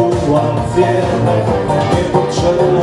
była wierna, niepotrzebna.